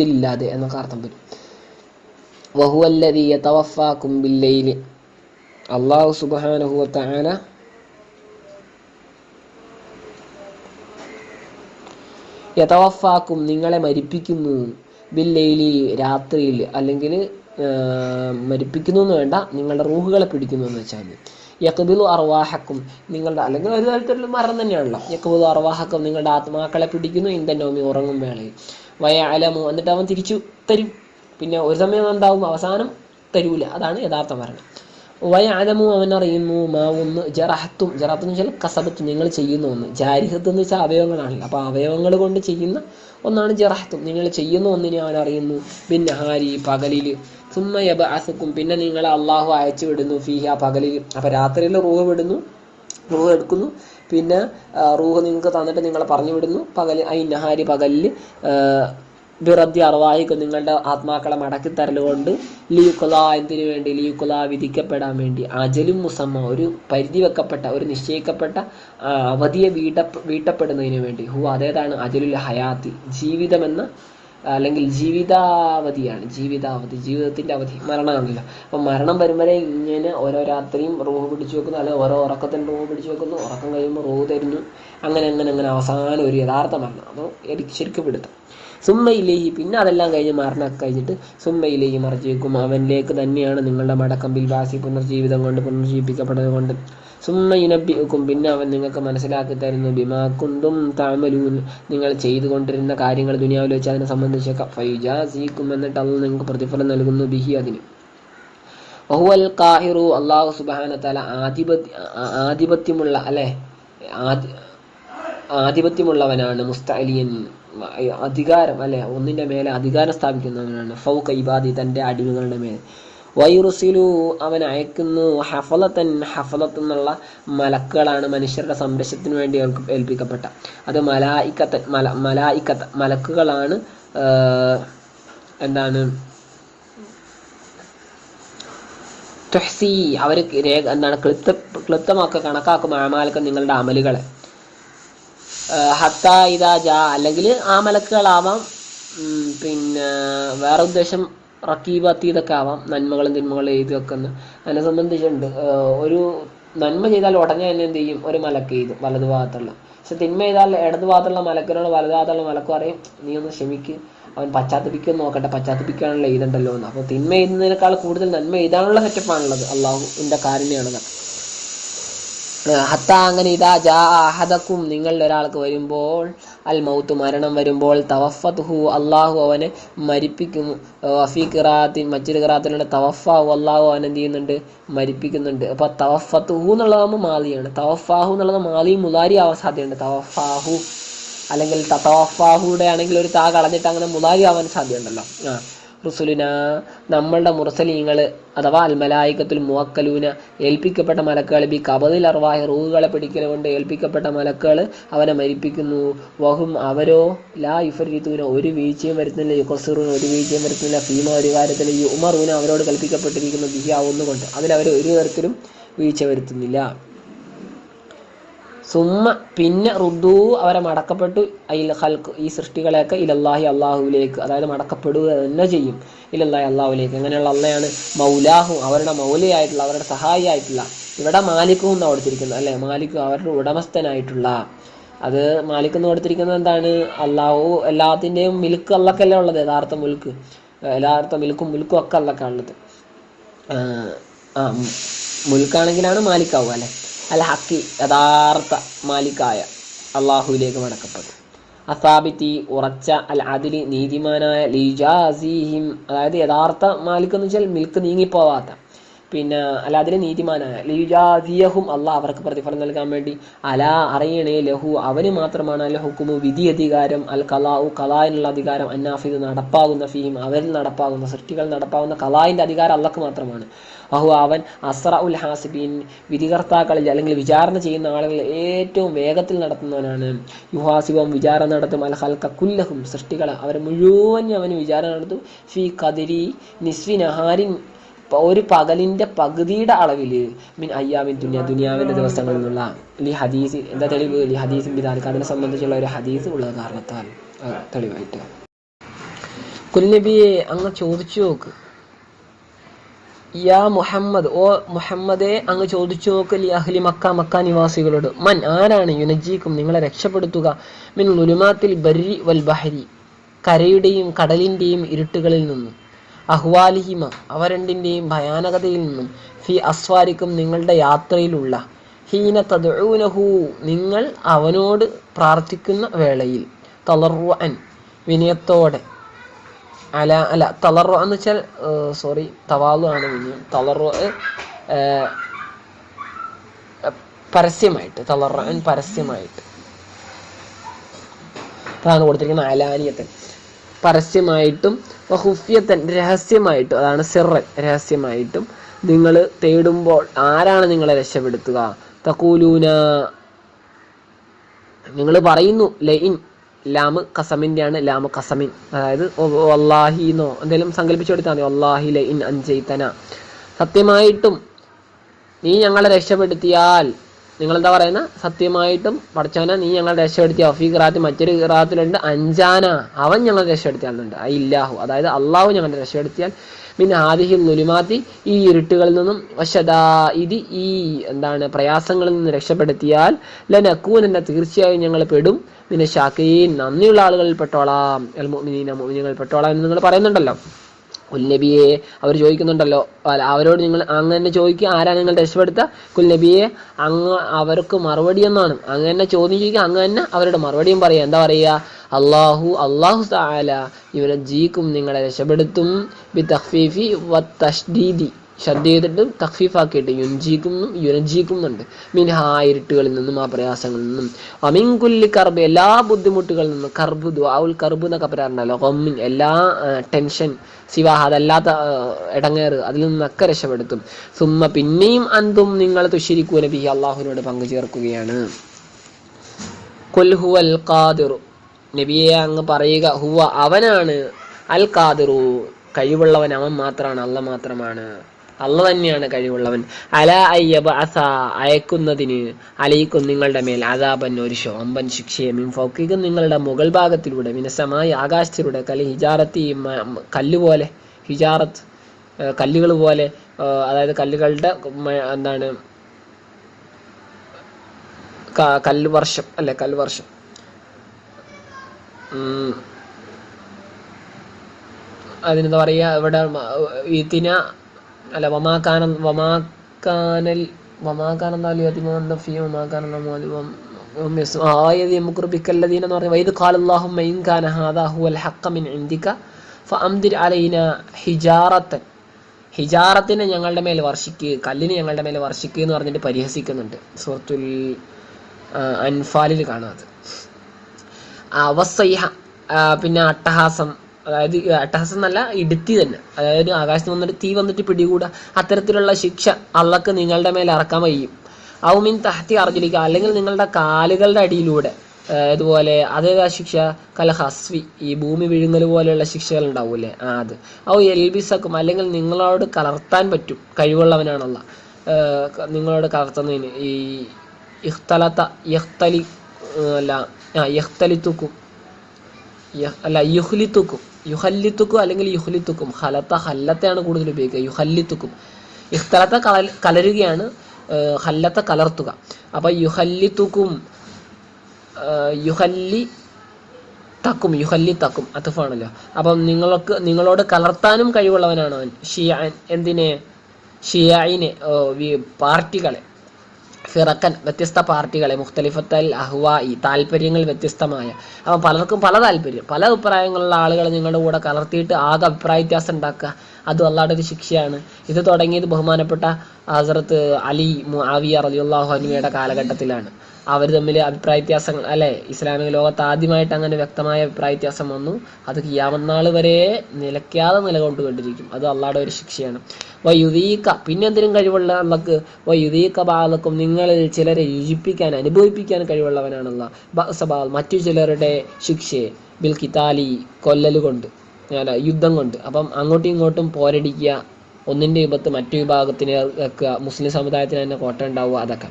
എതിരില്ലാതെ എന്നൊക്കെ അർത്ഥം വരും. അള്ളാഹു സുബ്ഹാനഹു വതആല നിങ്ങളെ മരിപ്പിക്കുന്നു. ബില്ലൈലി രാത്രിയിൽ അല്ലെങ്കിൽ മരിപ്പിക്കുന്നു എന്ന് വേണ്ട നിങ്ങളുടെ റൂഹുകളെ പിടിക്കുന്നു എന്ന് വെച്ചാൽ മതി. യക്കബിലു അർവാഹക്കും നിങ്ങളുടെ അല്ലെങ്കിൽ ഒരു തരത്തിലുള്ള മരണം തന്നെയാണല്ലോ. യക്കബിലു അർവാഹക്കും നിങ്ങളുടെ ആത്മാക്കളെ പിടിക്കുന്നു ഇന്ത്യൻ നോമി ഉറങ്ങും വേളയിൽ. വയ അലമു എന്നിട്ട് അവൻ തിരിച്ചു തരും. പിന്നെ ഒരു സമയം എന്താവും? അവസാനം തരൂല. അതാണ് യഥാർത്ഥ മരണം. വയ അലമു അവൻ അറിയുന്നു മാ ഒന്ന് ജറഹത്തും. ജറഹത്ത് എന്ന് വെച്ചാൽ കസബത്തും. നിങ്ങൾ ചെയ്യുന്ന ഒന്ന്. ജാരിഹത്ത് എന്ന് വെച്ചാൽ അവയവങ്ങളാണല്ലോ. അപ്പോൾ അവയവങ്ങൾ കൊണ്ട് ചെയ്യുന്ന ഒന്നാണ് ജറഹത്തും. നിങ്ങൾ ചെയ്യുന്ന ഒന്നിനെ അവൻ അറിയുന്നു. പിന്നെ ഹാരി പകലിൽ. സുമ്മ യബഅസുക്കും. പിന്നെ നിങ്ങളെ അള്ളാഹു അയച്ചു വിടുന്നു. ഫീഹ പകലിൽ. അപ്പോൾ രാത്രിയിൽ റൂഹ് വിടുന്നു. റൂഹ് എടുക്കുന്നു. പിന്നെ റൂഹ് നിങ്ങൾക്ക് തന്നിട്ട് നിങ്ങളെ പറഞ്ഞു വിടുന്നു പകൽ ഐ നഹാരി പകലിൽ ബിറദ്ദി അറവാഹിക്കും നിങ്ങളുടെ ആത്മാക്കളെ മടക്കി തരലുകൊണ്ട് ലീക്കുല എന്തിനു വേണ്ടി? ലീക്കുല വിധിക്കപ്പെടാൻ വേണ്ടി. അജലും മുസമ്മ ഒരു പരിധി വെക്കപ്പെട്ട ഒരു നിശ്ചയിക്കപ്പെട്ട അവധിയെ വീട്ട വീട്ടപ്പെടുന്നതിന് വേണ്ടി. ഹു അതേതാണ് അജലുൽ ഹയാത്തി. ജീവിതമെന്ന അല്ലെങ്കിൽ ജീവിതാവധിയാണ്. ജീവിതാവധി ജീവിതത്തിന്റെ അവധി മരണമാണല്ലോ. അപ്പം മരണം വരുമ്പോഴേ ഇങ്ങനെ ഓരോ രാത്രിയും റൂഹ് പിടിച്ചു വെക്കുന്നു അല്ലെങ്കിൽ ഓരോ ഉറക്കത്തിൽ റൂഹ് പിടിച്ചു വെക്കുന്നു. ഉറക്കം കഴിയുമ്പോൾ റൂഹ് തരുന്നു അങ്ങനെ അങ്ങനെ അങ്ങനെ അവസാനം ഒരു യഥാർത്ഥ മരണം. അതോ ശരിക്കും പിടുത്തം. സുമ്മയിലേഹി പിന്നെ അതെല്ലാം കഴിഞ്ഞ് മരണം കഴിഞ്ഞിട്ട് സുമ്മയിലേഹി മറിച്ചേക്കും. അവനിലേക്ക് തന്നെയാണ് നിങ്ങളുടെ മടക്കം ബിൽവാസി പുനർജീവിതം കൊണ്ട് പുനർജീവിപ്പിക്കപ്പെട്ടത് കൊണ്ട്. സുമ്മ ഇനബിക്കും പിന്നെ അവൻ നിങ്ങൾക്ക് മനസ്സിലാക്കി തരുന്നു. ബിമാക്കുന്തും താമലൂൻ. നിങ്ങൾ ചെയ്തുകൊണ്ടിരുന്ന കാര്യങ്ങൾ ദുനിയാവിൽ വെച്ച് അതിനെ സംബന്ധിച്ചൊക്കെ ഫൈജാസിക്കും എന്നിട്ട് അത് നിങ്ങൾക്ക് പ്രതിഫലം നൽകുന്നു ബിഹി അതിന്. വഹുവൽ കാഹിറു അള്ളാഹു സുബാന തല ആധിപത്യ ആധിപത്യമുള്ള അല്ലെ? ആധിപത്യമുള്ളവനാണ്. മുസ്തഅലിയൻ അധികാരം അല്ലെ ഒന്നിന്റെ മേലെ അധികാരം സ്ഥാപിക്കുന്നവനാണ്. ഫൗക്ക ഇബാദി തന്റെ അടിമകളുടെ മേൽ. വൈറുസിലു അവൻ അയക്കുന്നു ഹഫലത്തൻ ഹഫലത്ത് എന്നുള്ള മലക്കുകളാണ് മനുഷ്യരുടെ സംരക്ഷണത്തിന് വേണ്ടി ഏൽപ്പിക്കപ്പെട്ട. അത് മലായിക്കത്ത മല മലായിക്കത്ത മലക്കുകളാണ് എന്താണ്? അവർ രേഖ എന്താണ് ക്ലിപ്ത ക്ലിപ്തമാക്കുക കണക്കാക്കും അമാലക്ക നിങ്ങളുടെ അമലുകളെ. ഹത്ത ഇതാ ജാ അല്ലെങ്കിൽ ആ മലക്കുകളാവാം പിന്നെ വേറെ ഉദ്ദേശം റക്കീബ് അത്തീതൊക്കെ ആവാം നന്മകളും തിന്മകളും എഴുതി വെക്കുന്ന അതിനെ സംബന്ധിച്ചുണ്ട് ഒരു നന്മ ചെയ്താൽ ഉടനെ തന്നെ എന്ത് ചെയ്യും? ഒരു മലക്ക് എഴുതും വലതു ഭാഗത്തുള്ള. പക്ഷെ തിന്മ ചെയ്താൽ ഇടതു ഭാഗത്തുള്ള മലക്കിനോട് വലതു ഭാഗത്തുള്ള മലക്ക് പറയും നീ ഒന്ന് ക്ഷമിക്ക്. അവൻ പശ്ചാത്തപിക്കും നോക്കട്ടെ പശ്ചാത്തപിക്കാനുള്ള എഴുതണ്ടല്ലോ എന്ന് അപ്പോൾ തിന്മ എഴുതുന്നതിനേക്കാൾ കൂടുതൽ നന്മ എഴുതാനുള്ള സെറ്റപ്പാണുള്ളത് അള്ളാഹുവിന്റെ കാരുണ്യമാണ് ഹത്ത അങ്ങനെ ജാ അഹദക്കും. നിങ്ങളിൽ ഒരാൾക്ക് വരുമ്പോൾ അൽ മൗത്ത് മരണം വരുമ്പോൾ തവഫത്തുഹു അള്ളാഹു അവനെ മരിപ്പിക്കും. വഫീ ഖിറാത്തിൻ മറ്റൊരു തവഫാഹു അള്ളാഹു അവൻ എന്ത് ചെയ്യുന്നുണ്ട്? മരിപ്പിക്കുന്നുണ്ട്. അപ്പൊ തവഫത്തുഹു എന്നുള്ളതാകുമ്പോൾ മാലിയാണ്. തവഫാഹു എന്നുള്ളത് മാലി മുലാരി ആവാൻ സാധ്യതയുണ്ട്. തവഫാഹു. അല്ലെങ്കിൽ തവഫാഹുടെ ആണെങ്കിൽ ഒരു താ കളഞ്ഞിട്ട് അങ്ങനെ മുലാരി ആവാൻ സാധ്യതയുണ്ടല്ലോ. ആ. റുസുലുന നമ്മളുടെ മുർസലീങ്ങൾ അഥവാ അൽമലായിക്കത്തുൽ മുവക്കലൂന ഏൽപ്പിക്കപ്പെട്ട മലക്കുകൾ ബി കബതിൽ അർവാഹി റൂഹുകളെ പിടിക്കൽ കൊണ്ട് ഏൽപ്പിക്കപ്പെട്ട മലക്കുകൾ അവനെ മരിപ്പിക്കുന്നു. വഹും അവരോ ലാ ഇഫരീത്തൂന ഒരു വീഴ്ചയും വരുത്തുന്നില്ല യുക്കസുറൂന ഒരു വീഴ്ചയും വരുത്തുന്നില്ല ഫീമ ഒരു കാര്യത്തിൽ ഈ ഉമറൂന അവരോട് കൽപ്പിക്കപ്പെട്ടിരിക്കുന്ന ബിഹിയാവുന്നുകൊണ്ട് അതിലവർ ഒരു തരത്തിലും വീഴ്ച വരുത്തുന്നില്ല. സുമ്മ പിന്നെ റുദു അവരെ മടക്കപ്പെട്ടു. അയിൽ ഹൽക്ക് ഈ സൃഷ്ടികളെയൊക്കെ ഇലല്ലാഹി അള്ളാഹുവിലേക്ക് അതായത് മടക്കപ്പെടുക തന്നെ ചെയ്യും. ഇലല്ലാഹി അള്ളാഹുവിലേക്ക്. അങ്ങനെയുള്ള അള്ളയാണ്? മൗലാഹു അവരുടെ മൗലയായിട്ടുള്ള അവരുടെ സഹായിയായിട്ടുള്ള ഇവിടെ മാലിക്കും എന്ന് കൊടുത്തിരിക്കുന്നത് അല്ലെ? മാലിക് അവരുടെ ഉടമസ്ഥനായിട്ടുള്ള. അത് മാലിക് എന്ന് കൊടുത്തിരിക്കുന്നത് എന്താണ്? അള്ളാഹു എല്ലാത്തിന്റെയും മിൽക്ക് അല്ലക്കല്ലേ ഉള്ളത് യഥാർത്ഥ മുൽക്ക്. യഥാർത്ഥ മിൽക്കും മുൽക്കും ഒക്കെ അള്ളക്കാണുള്ളത്. ആ മുൽക്കാണെങ്കിലാണ് മാലിക്കാവുക അല്ലെ? അൽ ഹക്കി യഥാർത്ഥ മാലിക്കായ അള്ളാഹുവിലേക്ക് മടക്കപ്പെടും. അസാബിത്തി ഉറച്ച അൽ അതിലി നീതിമാനായ ലീജാസിഹിം അതായത് യഥാർത്ഥ മാലിക് എന്ന് വെച്ചാൽ മിൽക്ക് നീങ്ങിപ്പോവാത്ത പിന്നെ അല്ല അതിന് നീതിമാനായ അള്ളാഹ് അവർക്ക് പ്രതിഫലം നൽകാൻ വേണ്ടി അലാ അറിയണേ ലഹു അവന് മാത്രമാണ് ഹുക്കുമു വിധി അധികാരം അൽ കലാഉ കലായിനുള്ള അധികാരം അന്നാഫിദ് നടപ്പാകുന്ന ഫീം അവരിൽ നടപ്പാകുന്ന സൃഷ്ടികൾ നടപ്പാകുന്ന കലായിന്റെ അധികാരം അള്ളക്ക് മാത്രമാണ്. അഹു അവൻ അസ്ര ഉൽ ഹാസിബീൻ വിധികർത്താക്കളിൽ അല്ലെങ്കിൽ വിചാരണ ചെയ്യുന്ന ആളുകൾ ഏറ്റവും വേഗത്തിൽ നടത്തുന്നവനാണ്. യുഹാസിബം വിചാരണ നടത്തും അൽ ഹൽക്ക കുല്ലഹും സൃഷ്ടികൾ അവർ മുഴുവൻ അവന് വിചാരണ നടത്തും. ഫി കതിരി നിസ്വി നഹാരിൻ ഒരു പകലിന്റെ പകുതിയുടെ അളവിൽ മിൻ അയ്യാമിൻ ദുനിയ ദുനിയാവിന്റെ ദിവസങ്ങളിൽ നിന്നുള്ള ലി ഹദീസ് എന്താ തെളിവ്? ലി ഹദീസ് ബിദാലിക്ക് അതിനെ സംബന്ധിച്ചുള്ള ഒരു ഹദീസ് ഉള്ളത് കാരണത്താൽ തെളിവായിട്ട്. കുൽനബിയെ അങ്ങ് ചോദിച്ചു നോക്ക്. യാ മുഹമ്മദ് ഓ മുഹമ്മദെ അങ്ങ് ചോദിച്ചു നോക്ക് ലി അഹ്ലി മക്ക മക്ക നിവാസികളോട്. മൻ ആരാണ് യുനജീക്കും നിങ്ങളെ രക്ഷപ്പെടുത്തുക? മിൻ ലുലുമാത്തിൽ ബരി വൽ ബഹരി കരയുടെയും കടലിന്റെയും ഇരുട്ടുകളിൽ നിന്നും. അഹ്വാലിഹിമ അവ രണ്ടിന്റെയും ഭയാനകതയിൽ നിന്നും ഫി അസ്വാരിക്കും നിങ്ങളുടെ യാത്രയിലുള്ള. ഹീന തദൂനഹു നിങ്ങൾ അവനോട് പ്രാർത്ഥിക്കുന്ന വേളയിൽ. തളർവൻ വിനയത്തോടെ. അല അല തളർവ എന്ന് വെച്ചാൽ സോറി തവാലു ആണ് വിനയം. തളർവ പരസ്യമായിട്ട് തളർവൻ പരസ്യമായിട്ട്. അതാണ് കൊടുത്തിരിക്കുന്ന അലാനിയത്തൻ പരസ്യമായിട്ടും ഹുഫിയത്തൻ രഹസ്യമായിട്ടും അതാണ് സിറൻ രഹസ്യമായിട്ടും നിങ്ങൾ തേടുമ്പോൾ ആരാണ് നിങ്ങളെ രക്ഷപ്പെടുത്തുക? തക്കൂലൂന നിങ്ങൾ പറയുന്നു ലൈൻ ലാമ് കസമിന്റെ ആണ് ലാമ് കസമിൻ അതായത് ഒല്ലാഹിന്നോ എന്തെങ്കിലും സങ്കല്പിച്ചു കൊടുത്താൽ മതി ഒല്ലാഹി ലൈൻ അഞ്ചൈത്തന സത്യമായിട്ടും നീ ഞങ്ങളെ രക്ഷപ്പെടുത്തിയാൽ നിങ്ങൾ എന്താ പറയുന്ന? സത്യമായിട്ടും പഠിച്ചവന നീ ഞങ്ങൾ രക്ഷപ്പെടുത്തിയ ഫീ ഖിറാത്ത് മറ്റൊരു ഖിറാത്തിലുണ്ട് അഞ്ചാന. അവൻ ഞങ്ങൾ രക്ഷപ്പെടുത്തിയാലുണ്ട്. ഐ ഇല്ലാഹു. അതായത് അള്ളാഹു ഞങ്ങൾ രക്ഷപ്പെടുത്തിയാൽ പിന്നെ ആദിഹി നുലിമാത്തി ഈ ഇരുട്ടുകളിൽ നിന്നും വശദാ ഇത് ഈ എന്താണ് പ്രയാസങ്ങളിൽ നിന്ന് രക്ഷപ്പെടുത്തിയാൽ ലനക്കൂൻ എന്നെ തീർച്ചയായും ഞങ്ങൾ പെടും. പിന്നെ ഷാക്കീൻ നന്ദിയുള്ള ആളുകളിൽ പെട്ടോളാം മുഅ്മിനീന മുഅ്മിനീങ്ങളിൽ പെട്ടോളാം എന്ന് നിങ്ങൾ പറയുന്നുണ്ടല്ലോ. കുൽനബിയെ അവർ ചോദിക്കുന്നുണ്ടല്ലോ. അവരോട് നിങ്ങൾ അങ്ങനെ ചോദിക്കുക ആരാണ് നിങ്ങൾ രക്ഷപ്പെടുത്തുക? കുൽനബിയെ അങ്ങ് അവർക്ക് മറുപടി എന്നാണ്. അങ്ങനെ ചോദ്യം ചോദിക്കുക അങ്ങ് തന്നെ അവരുടെ മറുപടിയും പറയുക. എന്താ പറയുക? അള്ളാഹു അള്ളാഹു താല ഇവരെ ജീക്കും നിങ്ങളെ രക്ഷപ്പെടുത്തും. ബി തഹ്ഫീഫി വ തഷ്ദീദി. ശ്രദ്ധ ചെയ്തിട്ട് തഖ്ഫീഫാക്കിയിട്ട് യുൻജീക്കും യുനജീക്കുന്നുണ്ട് മീൻ ആ ഇരുട്ടുകളിൽ നിന്നും ആ പ്രയാസങ്ങളിൽ നിന്നും. അമിൻകുല്ലി കർബ് എല്ലാ ബുദ്ധിമുട്ടുകളിൽ നിന്നും കർബ് ദുആഉൽ കർബ് എന്നൊക്കെ പറയാറുണ്ടല്ലോ കൊമ്മിൻ എല്ലാ ടെൻഷൻ സിവാഹ അതല്ലാത്ത ഇടങ്ങേറ് അതിൽ നിന്നൊക്കെ രക്ഷപ്പെടുത്തും. സുമ്മ പിന്നെയും അന്തും നിങ്ങൾ തുഷിരിക്കൂന നബി അള്ളാഹുവിനോട് പങ്കു ചേർക്കുകയാണ്. കുൽ ഹുവൽ ഖാദിറു. നബിയെ അങ്ങ് പറയുക ഹുവ അവനാണ്. അൽ ഖാദിറു. കഴിവുള്ളവൻ അവൻ മാത്രമാണ് അല്ല മാത്രമാണ്. അല്ല തന്നെയാണ് കഴിവുള്ളവൻ. അല അയ്യബ അസ അയക്കുന്നതിന് അലയിക്കും നിങ്ങളുടെ മേൽ അതാപൻ ഒരു ശോമ്പൻ ശിക്ഷയെ. ഫൗക്കിക്കും നിങ്ങളുടെ മുകൾ ഭാഗത്തിലൂടെ മിനസമായി ആകാശത്തിലൂടെ കലി ഹിജാറത്തി കല്ലുപോലെ ഹിജാറത്ത് കല്ലുകൾ പോലെ അതായത് കല്ലുകളുടെ എന്താണ് കല്ലുവർഷം കല്ല് വർഷം അല്ലെ കല്ല് വർഷം ഉം. അതിനെന്താ പറയുക ഇവിടെ ഇതിന അല്ല വമാക്കാന വമാക്കാനൽ എന്ന് പറഞ്ഞ വൈദ് ഖാലല്ലാഹുമ്മ ഇൻ കാന ഹാദാ ഹുവൽ ഹഖ്ഖ മിൻ ഇൻദിക ഫഅംദിർ അലൈന ഹിജാറത്തൻ. ഹിജാറത്തിനെ ഞങ്ങളുടെ മേൽ വർഷിക്ക് കല്ലിനെ ഞങ്ങളുടെ മേൽ വർഷിക്ക് എന്ന് പറഞ്ഞിട്ട് പരിഹസിക്കുന്നുണ്ട്. സൂറത്തുൽ ആ, അൻഫാലിൽ അവസൈഹ ആ, പിന്നെ അട്ടഹാസം അതായത് അട്ടഹാസം എന്നല്ല ഇടുത്തി തന്നെ. അതായത് ആകാശത്ത് വന്നിട്ട് തീ വന്നിട്ട് പിടികൂടുക അത്തരത്തിലുള്ള ശിക്ഷ അള്ളക്ക് നിങ്ങളുടെ മേൽ ഇറക്കാൻ കഴിയും ഔമിൻ തഹത്തി അറിഞ്ഞിരിക്കുക അല്ലെങ്കിൽ നിങ്ങളുടെ കാലുകളുടെ അടിയിലൂടെ അതുപോലെ അതേ അതേതാ ശിക്ഷ? കല ഹസ്വി ഈ ഭൂമി വിഴുങ്ങൽ പോലെയുള്ള ശിക്ഷകൾ ഉണ്ടാവൂലേ? ആ അത്. ഔ എൽബിസക്കും അല്ലെങ്കിൽ നിങ്ങളോട് കലർത്താൻ പറ്റും. കഴിവുള്ളവനാണല്ല. നിങ്ങളോട് കലർത്തുന്നതിന് ഈ ഇഖ്തലത്ത ഇഹ്തലി അല്ല ആ യഖ്തലിത്തുക്കും യ- അല്ല യുഹ്ലിത്തുക്കും. യുഹല്ലിത്തുക്കും അല്ലെങ്കിൽ യുഹ്ലിത്തുക്കും. ഹലത്ത ഹല്ലത്തെയാണ് കൂടുതൽ ഉപയോഗിക്കുക. യുഹല്ലിത്തുക്കും. ഇഖ്തലത്ത കല കലരുകയാണ് ഹല്ലത്ത കലർത്തുക. അപ്പൊ യുഹല്ലിത്തുക്കും യുഹല്ലി തക്കും യുഹല്ലി തക്കും അത്തുഫാണല്ലോ അപ്പം നിങ്ങൾക്ക് നിങ്ങളോട് കലർത്താനും കഴിവുള്ളവനാണ് അവൻ. ഷിയാൻ എന്തിനെ? ഷിയായിനെ പാർട്ടികളെ. ഫിറക്കൻ വ്യത്യസ്ത പാർട്ടികളെ മുഖ്തലിഫത്തൽ അഹ്വായി താല്പര്യങ്ങൾ വ്യത്യസ്തമായ. അപ്പം പലർക്കും പല താല്പര്യം പല അഭിപ്രായങ്ങളുള്ള ആളുകളെ നിങ്ങളുടെ കൂടെ കലർത്തിയിട്ട് ആകെ അഭിപ്രായ വ്യത്യാസം ഉണ്ടാക്കുക. അതും അള്ളാടെ ഒരു ശിക്ഷയാണ്. ഇത് തുടങ്ങിയത് ബഹുമാനപ്പെട്ട ഹസറത്ത് അലി മുആവിയ റളിയല്ലാഹു അൻഹയുടെ കാലഘട്ടത്തിലാണ്. അവർ തമ്മിൽ അഭിപ്രായ വ്യത്യാസം അല്ലെ ഇസ്ലാമിക ലോകത്ത് ആദ്യമായിട്ട് അങ്ങനെ വ്യക്തമായ അഭിപ്രായ വ്യത്യാസം വന്നു. അത് കിയാമന്നാൾ വരെ നിലയ്ക്കാതെ നിലകൊണ്ടുകൊണ്ടിരിക്കും. അത് അള്ളാടെ ഒരു ശിക്ഷയാണ്. വയുദീക്ക പിന്നെ എന്തിനും കഴിവുള്ള നമുക്ക് വയുദീക്ക ബാലക്കും നിങ്ങളിൽ ചിലരെ യുജിപ്പിക്കാൻ അനുഭവിപ്പിക്കാൻ കഴിവുള്ളവനാണല്ല മറ്റു ചിലരുടെ ശിക്ഷയെ ബിൽ കിതാലി കൊല്ലൽ കൊണ്ട് അല്ല യുദ്ധം കൊണ്ട്. അപ്പം അങ്ങോട്ടും ഇങ്ങോട്ടും പോരടിക്കുക ഒന്നിന്റെ വിപത്ത് മറ്റു വിഭാഗത്തിന് വെക്കുക മുസ്ലിം സമുദായത്തിന് തന്നെ കോട്ട ഉണ്ടാവുക അതൊക്കെ.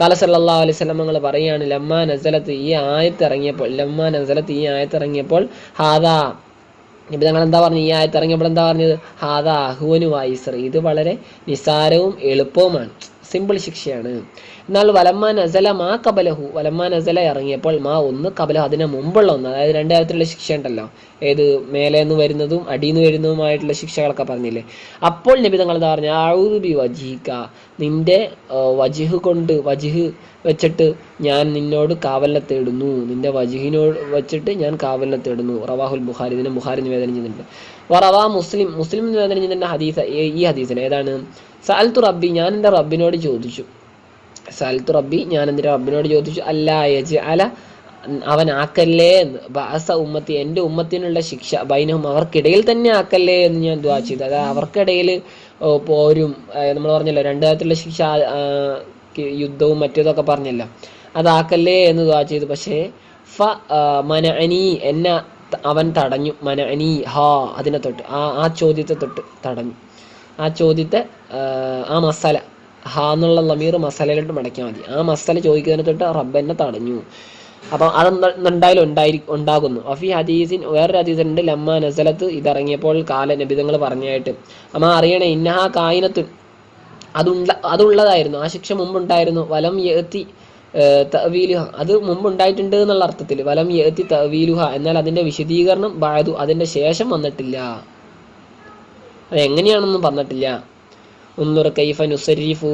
കാല സല്ലാ അലൈഹി സ്വലമങ്ങൾ പറയുകയാണ് ലമ്മ നസലത്ത് ഈ ആയത്ത് ഇറങ്ങിയപ്പോൾ ലമ്മ നസലത്ത് ഈ ആയത്ത് ഇറങ്ങിയപ്പോൾ ഹാദാ. ഇപ്പം ഞങ്ങൾ എന്താ പറഞ്ഞു ഈ ആയത്ത് ഇറങ്ങിയപ്പോൾ എന്താ പറഞ്ഞത്? ഹാദാ അഹുവനു വായിസർ. ഇത് വളരെ നിസാരവും എളുപ്പവുമാണ്. സിമ്പിൾ ശിക്ഷയാണ്. എന്നാൽ വലമ്മാൻ അസല മാ കബലഹു. വലമ്മാൻ അസല ഇറങ്ങിയപ്പോൾ മാ ഒന്ന് കബല അതിന് മുമ്പുള്ള ഒന്ന്. അതായത് രണ്ട് തരത്തിലുള്ള ശിക്ഷ ഉണ്ടല്ലോ. ഏത് മേലെ നിന്ന് വരുന്നതും അടിയിൽ നിന്ന് വരുന്നതുമായിട്ടുള്ള ശിക്ഷകളൊക്കെ പറഞ്ഞില്ലേ. അപ്പോൾ നബി തങ്ങൾ എന്താ പറഞ്ഞ? ബി വജീക നിന്റെ വജിഹ് കൊണ്ട് വജിഹ് വെച്ചിട്ട് ഞാൻ നിന്നോട് കാവലിനെ തേടുന്നു. നിന്റെ വജിഹിനോട് വെച്ചിട്ട് ഞാൻ കാവലിനെ തേടുന്നു. റവാഹുൽ ബുഖാരി. ഇതിനെ ബുഖാരി നിവേദനം ചെയ്യുന്നുണ്ട്. വറവാ മുസ്ലിം. മുസ്ലിം നിവേദനം ചെയ്യുന്ന ഹദീസ് ഈ ഹദീസിന്. ഏതാണ്? സഅൽത്തു റബ്ബി ഞാൻ എന്റെ റബ്ബിനോട് ചോദിച്ചു. സാൽത്തു റബ്ബി ഞാൻ എന്റെ റബ്ബിനോട് ചോദിച്ചു അല്ല യജ് അല അവൻ ആക്കല്ലേ എന്ന്. ബാസ ഉമ്മത്തി എന്റെ ഉമ്മത്തിനുള്ള ശിക്ഷ ബൈനഹും അവർക്കിടയിൽ തന്നെ ആക്കല്ലേ എന്ന് ഞാൻ ദ്വാ ചെയ്തു. അതായത് അവർക്കിടയിൽ പോരും നമ്മൾ പറഞ്ഞല്ലോ രണ്ടു തരത്തിലുള്ള ശിക്ഷ യുദ്ധവും മറ്റേതൊക്കെ പറഞ്ഞല്ലോ. അതാക്കല്ലേ എന്ന് ദ്വാ ചെയ്തു. പക്ഷേ ഫ മനഅനി എന്നെ അവൻ തടഞ്ഞു. മന അനി ഹാ അതിനെ തൊട്ട് ആ ആ ചോദ്യത്തെ തൊട്ട് തടഞ്ഞു. ആ ചോദ്യത്തെ ആ, മസാല ഹാ എന്നുള്ള നമീർ മസാലയിലോട്ട് മടക്കിയാൽ മതി. ആ മസാല ചോദിക്കുന്നതിനെ തൊട്ട് റബ്ബെന്നെ തടഞ്ഞു. അപ്പം അതെന്തായാലും ഉണ്ടായി ഉണ്ടാകുന്നു. അഫി ഹദീസിൻ വേറൊരു ഹദീസുണ്ട് ലമ്മ നസലത്ത് ഇതിറങ്ങിയപ്പോൾ കാല നബിതങ്ങൾ പറഞ്ഞായിട്ട്. അമ്മ അറിയണേ ഇന്നഹാ കായിനത്ത് അതുണ്ട അതുള്ളതായിരുന്നു. ആ ശിക്ഷ മുമ്പുണ്ടായിരുന്നു. വലം യത്തി തവീലുഹ അത് മുമ്പുണ്ടായിട്ടുണ്ട് എന്നുള്ള അർത്ഥത്തിൽ വലം യത്തി തവീലുഹ എന്നാൽ അതിന്റെ വിശദീകരണം ബായതു അതിന്റെ ശേഷം വന്നിട്ടില്ല. അത് എങ്ങനെയാണെന്നും പറഞ്ഞിട്ടില്ല. ഒന്നുറ കൈഫ നുസരിഫു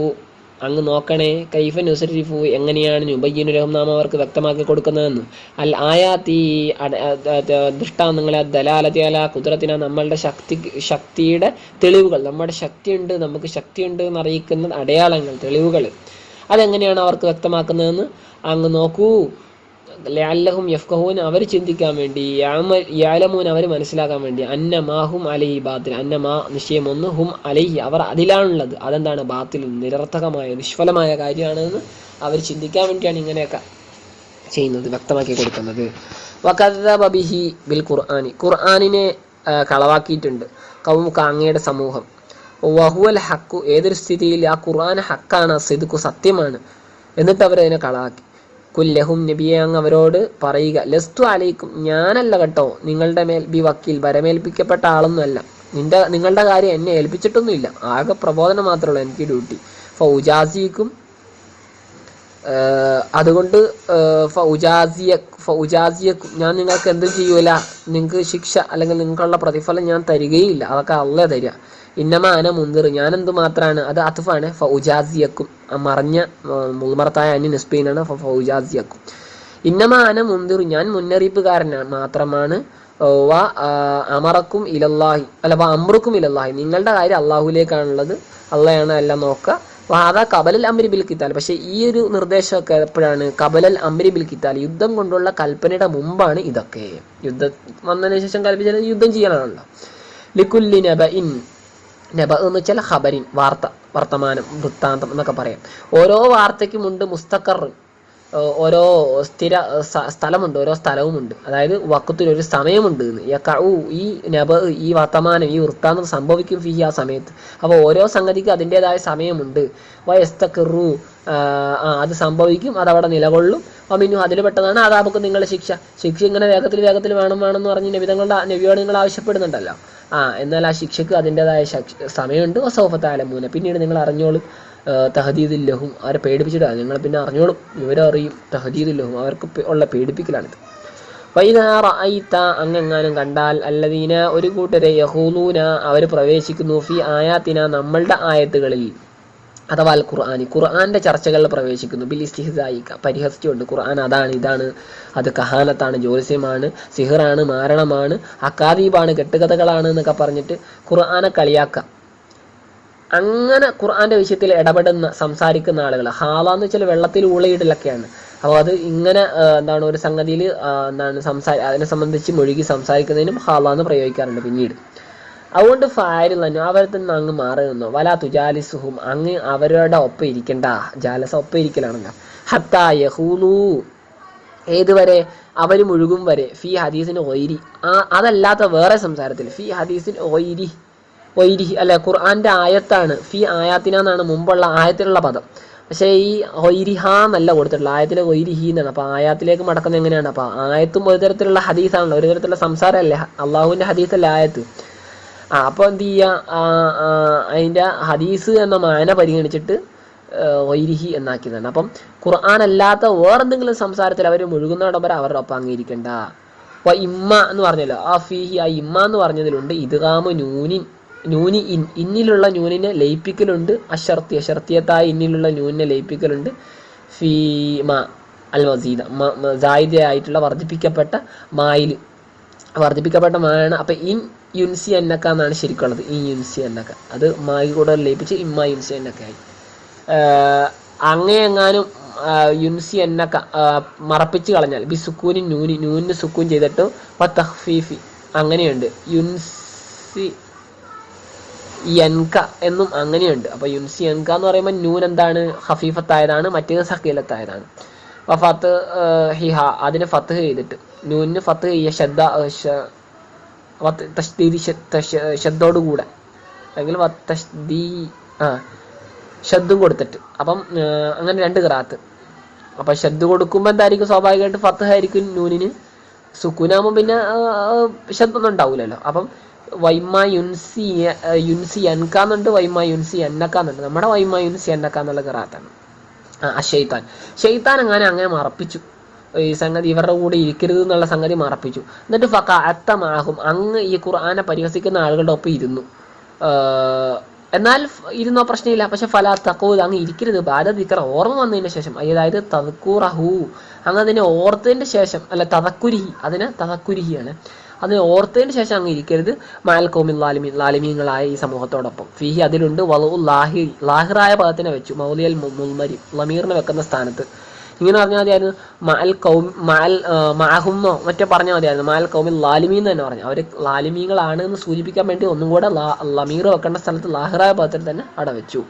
അങ്ങ് നോക്കണേ കൈഫ നുസരിഫു എങ്ങനെയാണ് നുബയ്യനുലഹം നാം അവർക്ക് വ്യക്തമാക്കി കൊടുക്കുന്നതെന്ന്. അൽ ആയാത്തി ദൃഷ്ടാന്തങ്ങളെ ദലാലതയാല കുതിരത്തിന നമ്മളുടെ ശക്തി ശക്തിയുടെ തെളിവുകൾ. നമ്മുടെ ശക്തിയുണ്ട് നമുക്ക് ശക്തിയുണ്ട് എന്ന് അറിയിക്കുന്ന അടയാളങ്ങൾ തെളിവുകൾ. അതെങ്ങനെയാണ് അവർക്ക് വ്യക്തമാക്കുന്നതെന്ന്? അങ്ങ് നോക്കൂ. ലഅല്ലഹും യഫ്കഹൂൻ അവർ ചിന്തിക്കാൻ വേണ്ടി യാലമൂൻ അവർ മനസ്സിലാക്കാൻ വേണ്ടി അന്ന മാഹും അലൈഹി ബാത്തിൽ അന്ന മാ നിശ്ചയം ഒന്ന് ഹും അലൈഹി അവർ അതിലാണുള്ളത്. അതെന്താണ്? ബാത്തിൽ നിരർത്ഥകമായ നിഷ്ഫലമായ കാര്യമാണെന്ന് അവർ ചിന്തിക്കാൻ വേണ്ടിയാണ് ഇങ്ങനെയൊക്കെ ചെയ്യുന്നത് വ്യക്തമാക്കി കൊടുക്കുന്നത്. വകദ്ദബ ബിഹി ബിൽ ഖുർആാനി. ഖുർആാനിനെ കളവാക്കിയിട്ടുണ്ട് കൗമുക അങ്ങയുടെ സമൂഹം. വഹുവൽ ഹക്കു ഏതൊരു സ്ഥിതിയിൽ ആ ഖുർആൻ ഹക്കാണ് സിദുക്കു സത്യമാണ് എന്നിട്ട് അവരതിനെ കളവാക്കി. കുല്ലഹും നബിയെ അങ്ങ് അവരോട് പറയുക ലസ്തു അലൈക്കും ഞാനല്ല കേട്ടോ നിങ്ങളുടെ മേൽ ബി വക്കീൽ വരമേൽപ്പിക്കപ്പെട്ട ആളൊന്നുമല്ല നിന്റെ നിങ്ങളുടെ കാര്യം എന്നെ ഏൽപ്പിച്ചിട്ടൊന്നുമില്ല ആകെ പ്രബോധനം മാത്രമേ ഉള്ളൂ എനിക്ക് ഡ്യൂട്ടി. ഫൗജാസിക്കും അതുകൊണ്ട് ഫൗജാസിയ ഫൗജാസിയക്കും ഞാൻ നിങ്ങൾക്ക് എന്ത് ചെയ്യൂല നിങ്ങൾക്ക് ശിക്ഷ അല്ലെങ്കിൽ നിങ്ങൾക്കുള്ള പ്രതിഫലം ഞാൻ തരികയില്ല അതൊക്കെ അല്ല തരിക. ഇന്നമ അന മുന്തിർ ഞാൻ എന്ത് മാത്രമാണ് അത് അത്ഫാണ്. ഫൗജാസിയക്കും മറഞ്ഞ മുൾമറത്തായ അന്യ നിസ്ബീനാണ്. ഫൗജാസിയക്കും ഇന്നമ അന മുന്തിർ ഞാൻ മുന്നറിയിപ്പുകാരനാണ് മാത്രമാണ് വ അമറക്കും ഇലല്ലാഹി അല്ല അമ്രുക്കും ഇലല്ലാഹി. നിങ്ങളുടെ കാര്യം അള്ളാഹുലേക്കാണുള്ളത് അള്ളയാണ് എല്ലാം നോക്കുക വാദ കബലൽ അമ്രി ബിൽ കിത്താൽ. പക്ഷെ ഈ ഒരു നിർദ്ദേശമൊക്കെ എപ്പോഴാണ്? കബലൽ അമ്രി ബിൽ കിത്താൽ. യുദ്ധം കൊണ്ടുള്ള കൽപ്പനയുടെ മുമ്പാണ് ഇതൊക്കെ. യുദ്ധം വന്നതിന് ശേഷം കൽപ്പിച്ചാൽ യുദ്ധം ചെയ്യാനാണല്ലോ ലിക്കുല്ലിനബ ഇൻ നബ എന്ന് വെച്ചാൽ ഖബരിൻ വാർത്ത വർത്തമാനം വൃത്താന്തം എന്നൊക്കെ പറയാം. ഓരോ വാർത്തയ്ക്കുമുണ്ട് മുസ്തഖർ ഓരോ സ്ഥിര സ്ഥലമുണ്ട് ഓരോ സ്ഥലവുമുണ്ട്. അതായത് വക്കത്തിന് ഒരു സമയമുണ്ട് എന്ന്. ഈ നബ ഈ വർത്തമാനം ഈ വൃത്താന്തം സംഭവിക്കും ഫീ ആ സമയത്ത്. അപ്പോൾ ഓരോ സംഗതിക്കും അതിന്റെതായ സമയമുണ്ട്. വയസ്തക്കിറു അത് സംഭവിക്കും അതവിടെ നിലകൊള്ളും. അമിനു അതിൽ പെട്ടതാണ് അതാപക്ക് നിങ്ങളുടെ ശിക്ഷ. ശിക്ഷ ഇങ്ങനെ വേഗത്തിൽ വേഗത്തിൽ വേണം വേണം എന്ന് പറഞ്ഞ് നബിതങ്ങളുടെ നബിയോട് നിങ്ങൾ ആവശ്യപ്പെടുന്നുണ്ടല്ലോ. ആ എന്നാൽ ആ ശിക്ഷക്ക് അതിന്റെതായ സമയമുണ്ട്. സൗഫത്താലമൂന പിന്നീട് നിങ്ങൾ അറിഞ്ഞോളും തഹദീദില്ലഹും. അവരെ പേടിപ്പിച്ചിട്ട് നിങ്ങൾ പിന്നെ അറിഞ്ഞോളും. ഇവരറിയും തഹദീദില്ലഹും. അവർക്ക് ഉള്ള പേടിപ്പിക്കലാണിത് വൈദാറഅയ്ത അങ്ങെങ്ങാനും കണ്ടാൽ അല്ലദീന ഒരു കൂട്ടരെ യഹൂലൂന അവർ പ്രവേശിക്കുന്നു. ഫി ആയാത്തിന നമ്മളുടെ ആയത്തുകളിൽ. അഥവാ അൽ ഖുർആാനി ഖുർആാന്റെ ചർച്ചകളിൽ പ്രവേശിക്കുന്നു. ബിൽ ഇസ്തിഹിസായിക്ക പരിഹസിച്ചുകൊണ്ട് ഖുർആൻ അതാണ് ഇതാണ്. അത് കഹാനത്താണ് ജ്യോത്സ്യമാണ് സിഹറാണ് മാരണമാണ് അക്കാദീബാണ് കെട്ടുകഥകളാണ് എന്നൊക്കെ പറഞ്ഞിട്ട് ഖുർആനെ കളിയാക്കുക. അങ്ങനെ ഖുർആന്റെ വിഷയത്തിൽ ഇടപെടുന്ന സംസാരിക്കുന്ന ആളുകൾ ഹാവാന്ന് വെച്ചാൽ വെള്ളത്തിൽ ഊളയിടലൊക്കെയാണ്. അപ്പോൾ അത് ഇങ്ങനെ എന്താണ് ഒരു സംഗതിയിൽ എന്താണ് സംസാ അതിനെ സംബന്ധിച്ച് മുഴുകി സംസാരിക്കുന്നതിനും ഹാവാന്ന് പ്രയോഗിക്കാറുണ്ട് പിന്നീട്. അതുകൊണ്ട് ഫാരിൽ തന്നെ അവരിൽ നിന്ന് അങ്ങ് മാറി നിന്നു. വല തുജാലിസുഹും അങ്ങ് അവരുടെ ഒപ്പം ഇരിക്കണ്ട. ജാലസ ഒപ്പം ഇരിക്കലാണല്ലോ ഹത്താ ഏതുവരെ? അവർ മുഴുകും വരെ. ഫി ഹദീസിന് ഒയിരി. ആ അതല്ലാത്ത വേറെ സംസാരത്തിൽ. ഫി ഹദീസിന് ഒയിരി. ഒയിരി. അല്ലെ ഖുർആന്റെ ആയത്താണ്. ഫി ആയാത്തിന എന്നാണ് മുമ്പുള്ള ആയത്തിലുള്ള പദം. പക്ഷേ ഈ ഹൊയ്രിഹ എന്നല്ല കൊടുത്തിട്ടുള്ള ആയത്തിലെ ഒയിരിഹി എന്നാണ്. അപ്പോൾ ആയത്തിലേക്ക് മടക്കുന്നത് എങ്ങനെയാണ്? അപ്പോൾ ആയത്തും ഒരു തരത്തിലുള്ള ഹദീസാണല്ലോ. ഒരു തരത്തിലുള്ള സംസാരമല്ലേ? അള്ളാഹുവിന്റെ ഹദീസല്ലേ ആയത്ത്? അപ്പോൾ എന്ത് ചെയ്യുക അതിന്റെ ഹദീസ് എന്ന മാന പരിഗണിച്ചിട്ട് വൈരിഹി എന്നാക്കിയതാണ്. അപ്പം ഖുർആൻ അല്ലാത്ത വേറെന്തെങ്കിലും സംസാരത്തിൽ അവർ മുഴുകുന്നവിടം വരെ അവരുടെ ഒപ്പം അംഗീകരിക്കണ്ട. അപ്പോൾ ഇമ്മ എന്ന് പറഞ്ഞല്ലോ. ആ ഫീഹി ആ ഇമ്മ എന്ന് പറഞ്ഞതിലുണ്ട്. ഇദ്ഗാമു നൂനിൻ ന്യൂനി ഇൻ ഇന്നിലുള്ള നൂനിനെ ലയിപ്പിക്കലുണ്ട്. അഷർത്തി അഷർത്തിയത്തായ ഇന്നിലുള്ള നൂനിനെ ലയിപ്പിക്കലുണ്ട്. ഫീമ അൽ മസീദ ആയിട്ടുള്ള വർദ്ധിപ്പിക്കപ്പെട്ട മായിൽ വർദ്ധിപ്പിക്കപ്പെട്ട അപ്പൊ ഇൻ യുൻസി എന്നക്ക എന്നാണ് ശരിക്കുള്ളത് ഇൻ യുൻസി എന്നക്ക അത് മായി കൂടെ ലയിപ്പിച്ച് ഇമ്മ യുൻസി എന്നക്ക ആയി. അങ്ങേ എങ്ങാനും യുൻസി എന്നക്ക മറപ്പിച്ച് കളഞ്ഞാൽ ബി സുക്കൂനി നൂനി നൂനിന് സുക്കൂൻ ചെയ്തിട്ട് തഹ്ഫീഫി അങ്ങനെയുണ്ട്. യുൻസി യൻക എന്നും അങ്ങനെയുണ്ട്. അപ്പൊ യുൻസി യൻക എന്ന് പറയുമ്പോൾ നൂൻ എന്താണ്? ഹഫീഫത്തായതാണ് മറ്റേത് സക്കീലത്തായതാണ് ഫത്ത് ഹിഹ അതിന് ഫത്ത് ചെയ്തിട്ട്. നൂനിന് ഫത്ത് ചെയ്യ ശ്രദ്ധ തഷ്ദീദി ശബ്ദോട് കൂടെ. അല്ലെങ്കിൽ തഷ്ദീ ആ ശബ്ദം കൊടുത്തിട്ട്. അപ്പം അങ്ങനെ രണ്ട് കറാത്ത് അപ്പൊ ശബ്ദ കൊടുക്കുമ്പോൾ എന്തായിരിക്കും? സ്വാഭാവികമായിട്ട് ഫത്ത് ആയിരിക്കും നൂനിന്. സുക്കൂനാകുമ്പോൾ പിന്നെ ശബ്ദമൊന്നും ഉണ്ടാവില്ലല്ലോ അപ്പം വൈമ യുൻസി യുൻസി എൻകാന്നുണ്ട് വൈമ യുൻസി എന്നക്കാന്നുണ്ട് നമ്മുടെ വൈമ യുൻസി എന്നക്ക എന്നുള്ള കിറാത്താണ് ആ ഷെയ്ത്താൻ അങ്ങനെ അങ്ങനെ മറപ്പിച്ചു. ഈ സംഗതി ഇവരുടെ കൂടെ ഇരിക്കരുത് എന്നുള്ള സംഗതി മറപ്പിച്ചു. എന്നിട്ട് ഫക്ക അത്തമാകും അങ്ങ് ഈ ഖുർആാനെ പരിഹസിക്കുന്ന ആളുകളുടെ ഒപ്പം ഇരുന്നു. എന്നാൽ ഇരുന്നോ പ്രശ്നമില്ല. പക്ഷെ ഫല തക്കൂത് അങ്ങ് ഇരിക്കരുത്. ബാധദിക്കറ ഓർമ്മ വന്നതിന് ശേഷം. അതായത് തതക്കൂറഹു അങ്ങ് അതിനെ ഓർത്തതിന്റെ ശേഷം അല്ല തതക്കുരിഹി അതിന് തതക്കുരിഹിയാണ് അതിനെ ഓർത്തതിന് ശേഷം അങ്ങ് ഇരിക്കരുത്. മാൽക്കോമിൻ കൗമിൻ ലാലിമീൻ ലാലിമീങ്ങളായ ഈ സമൂഹത്തോടൊപ്പം. ഫിഹി അതിലുണ്ട്. വളു ലാഹി ലാഹിറായ പദത്തിനെ വെച്ചു. മൗലിയൽ മുൽമരി ലമീറിനെ വെക്കുന്ന സ്ഥാനത്ത്. ഇങ്ങനെ പറഞ്ഞാൽ മതിയായിരുന്നു. മാൽ കൗം മാൽ മാഹുന്നോ മറ്റേ പറഞ്ഞാൽ മതിയായിരുന്നു. മാൽ കൗമിൽ ലാലിമീൻ എന്ന് തന്നെ പറഞ്ഞു. അവർ ലാലിമീങ്ങളാണ് എന്ന് സൂചിപ്പിക്കാൻ വേണ്ടി ഒന്നും കൂടെ ലമീർ വെക്കേണ്ട സ്ഥലത്ത് ലാഹിറായ പദത്തിൽ തന്നെ അവിടെ വെച്ചു